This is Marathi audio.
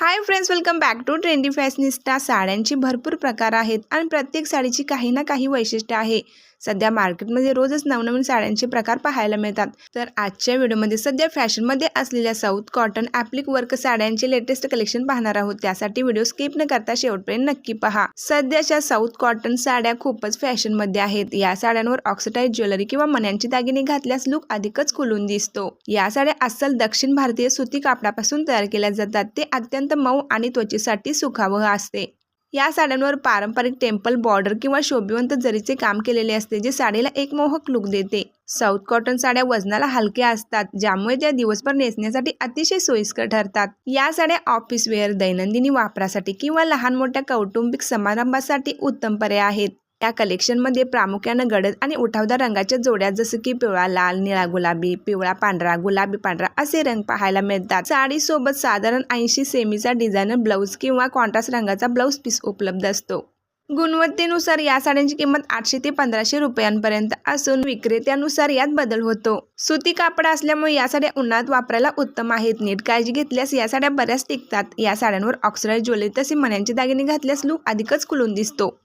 Hi friends welcome back to trendy fashionista साड्यांचे भरपूर प्रकार आहेत आणि प्रत्येक साडीची काही ना काही वैशिष्ट्य आहे. सध्या मार्केटमध्ये रोजच नवनवीन साड्यांचे प्रकार पाहायला मिळतात. तर आजच्या व्हिडिओमध्ये सध्या फॅशनमध्ये असलेल्या साऊथ कॉटन ॲप्लिक वर्क साड्यांचे लेटेस्ट कलेक्शन पाहणार आहोत. त्यासाठी व्हिडिओ स्किप न करता शेवटपर्यंत नक्की पहा. सध्याच्या साऊथ कॉटन साड्या खूपच फॅशनमध्ये आहेत. या साड्यांवर ऑक्सिडाईज ज्वेलरी किंवा मण्यांचे दागिने घातल्यास लुक अधिकच खुलून दिसतो. या साड्या अस्सल दक्षिण भारतीय सुती कापडापासून तयार केल्या जातात. ते अत्यंत मऊ आणि त्वचेसाठी सुखावह असते. या साड्यांवर पारंपरिक टेम्पल बॉर्डर किंवा शोभिवंत जरीचे काम केलेले असते जे साडीला एक मोहक लुक देते. साऊथ कॉटन साड्या वजनाला हलक्या असतात ज्यामुळे त्या दिवसभर नेसण्यासाठी अतिशय सोयीस्कर ठरतात. या साड्या ऑफिस वेअर दैनंदिनी वापरासाठी किंवा लहान मोठ्या कौटुंबिक समारंभासाठी उत्तम पर्याय आहेत. या कलेक्शनमध्ये प्रामुख्यानं गडद आणि उठावदार रंगाच्या जोड्या जसं की पिवळा लाल निळा गुलाबी पिवळा पांढरा गुलाबी पांढरा असे रंग पाहायला मिळतात. साडीसोबत साधारण ऐंशी सेमीचा डिझायनर ब्लाऊज किंवा कॉन्ट्रास्ट रंगाचा ब्लाऊज पीस उपलब्ध असतो. गुणवत्तेनुसार या साड्यांची किंमत आठशे ते पंधराशे रुपयांपर्यंत असून विक्रेत्यानुसार यात बदल होतो. सुती कापड असल्यामुळे या साड्या उन्हात वापरायला उत्तम आहेत. नीट काळजी घेतल्यास या साड्या बऱ्याच टिकतात. या साड्यांवर ऑक्सिडाईज ज्वेलरी तसे मण्यांचे दागिने घातल्यास लूक अधिकच खुलून दिसतो.